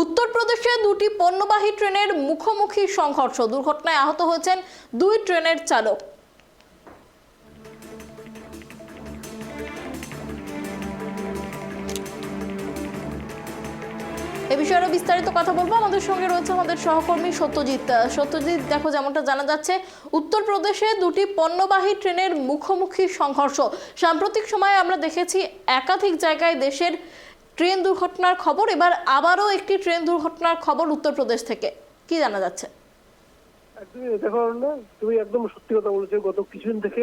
উত্তরপ্রদেশে দুটি পণ্যবাহী ট্রেনের মুখোমুখি সংঘর্ষ দুর্ঘটনায় আহত হয়েছেন দুই ট্রেনের চালক। এ বিষয়ে আরও বিস্তারিত কথা বলব। আমাদের সঙ্গে রয়েছে আমাদের সহকর্মী সত্যজিৎ। সত্যজিৎ, দেখো যেমনটা জানা যাচ্ছে, উত্তরপ্রদেশে দুটি পণ্যবাহী ট্রেনের মুখোমুখি সংঘর্ষ। সাম্প্রতিক সময়ে আমরা দেখেছি একাধিক জায়গায় দেশের ট্রেন দুর্ঘটনার খবর, এবার আবারও একটি ট্রেন দুর্ঘটনার খবর উত্তরপ্রদেশ থেকে। কি জানা যাচ্ছে? দেখো তুমি একদম সত্যি কথা বলেছ। গত কিছুদিন থেকে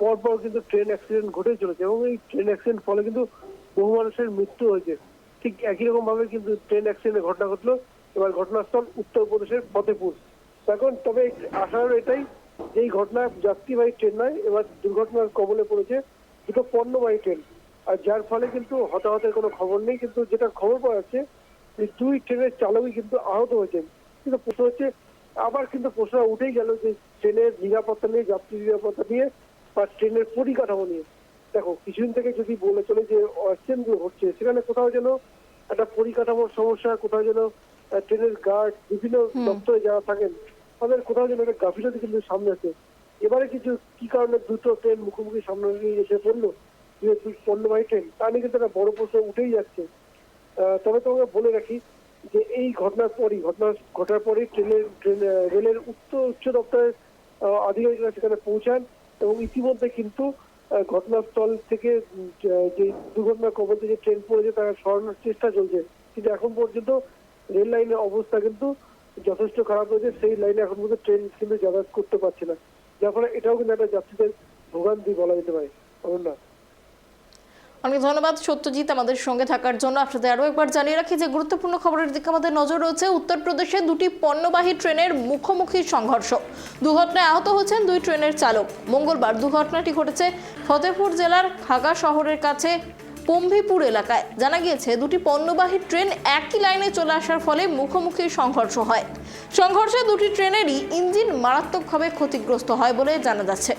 পর পর কিন্তু ট্রেন অ্যাক্সিডেন্ট ঘটে চলেছে এবং এই ট্রেন অ্যাক্সিডেন্ট ফলে কিন্তু বহু মানুষের মৃত্যু হয়েছে। ঠিক একই রকম ভাবে কিন্তু ট্রেন অ্যাক্সিডেন্টের ঘটনা ঘটলো। এবার ঘটনাস্থল উত্তরপ্রদেশের ফতেপুর। এখন তবে আশার এটাই এই ঘটনা যাত্রীবাহী ট্রেন নয়, এবার দুর্ঘটনার কবলে পড়েছে দুটো পণ্যবাহী ট্রেন। আর যার ফলে কিন্তু হতাহতের কোনো খবর নেই কিন্তু যেটা খবর পাওয়া যাচ্ছে এই দুই ট্রেনের চালকই কিন্তু আহত হয়েছেন। কিন্তু প্রশ্ন হচ্ছে আবার কিন্তু প্রশ্ন উঠেই গেল যে ট্রেনের নিরাপত্তা নিয়ে যাত্রী নিরাপত্তা নিয়ে বা ট্রেনের পরিকাঠামো নিয়ে। দেখো কিছুদিন থেকে যদি বলে চলে যে অ্যাক্সিডেন্টগুলো ঘটছে সেখানে কোথাও যেন একটা পরিকাঠামোর সমস্যা কোথাও যেন ট্রেনের গার্ড বিভিন্ন দপ্তরে যারা থাকেন তাদের কোথাও যেন একটা গাফিলতি কিন্তু সামনে আছে এবারে কিছু কি কারণে দুটো ট্রেন মুখোমুখি সামনে নিয়ে এসে পড়ল? যে দুই পণ্যবাহী ট্রেন, তা নিয়ে কিন্তু একটা বড় প্রশ্ন উঠেই যাচ্ছে। তবে তোমাকে বলে রাখি যে এই ঘটনার পরই, ঘটনা ঘটার পরই ট্রেনের, ট্রেন রেলের উত্তর উচ্চ দপ্তরের আধিকারিকরা সেখানে পৌঁছান এবং ইতিমধ্যে কিন্তু ঘটনাস্থল থেকে যে- যে দুর্ঘটনার কবল থেকে ট্রেন পড়েছে তারা সরানোর চেষ্টা চলছে। কিন্তু এখন পর্যন্ত রেল লাইনের অবস্থা কিন্তু যথেষ্ট খারাপ হয়েছে সেই লাইনে এখন পর্যন্ত ট্রেন কিন্তু যাতায়াত করতে পারছে না। যার ফলে এটাও কিন্তু একটা যাত্রীদের ভোগান্তি বলা যেতে পারে। অনন্যা অনেক ধন্যবাদ। সত্যজিৎ আমাদের সঙ্গে থাকার জন্য। আপনাদের আরও একবার জানিয়ে রাখি যে গুরুত্বপূর্ণ খবরের দিকে আমাদের নজর রয়েছে। উত্তরপ্রদেশে দুটি পণ্যবাহী ট্রেনের মুখোমুখি সংঘর্ষ। দুর্ঘটনায় আহত হয়েছেন দুই ট্রেনের চালক। মঙ্গলবার দুর্ঘটনাটি ঘটেছে ফতেপুর জেলার খাগা শহরের কাছে পম্ভিপুর এলাকায়। জানা গিয়েছে, দুটি পণ্যবাহী ট্রেন একই লাইনে চলে আসার ফলে মুখোমুখি সংঘর্ষ হয়। সংঘর্ষে দুটি ট্রেনেরই ইঞ্জিন মারাত্মকভাবে ক্ষতিগ্রস্ত হয় বলে জানা যাচ্ছে।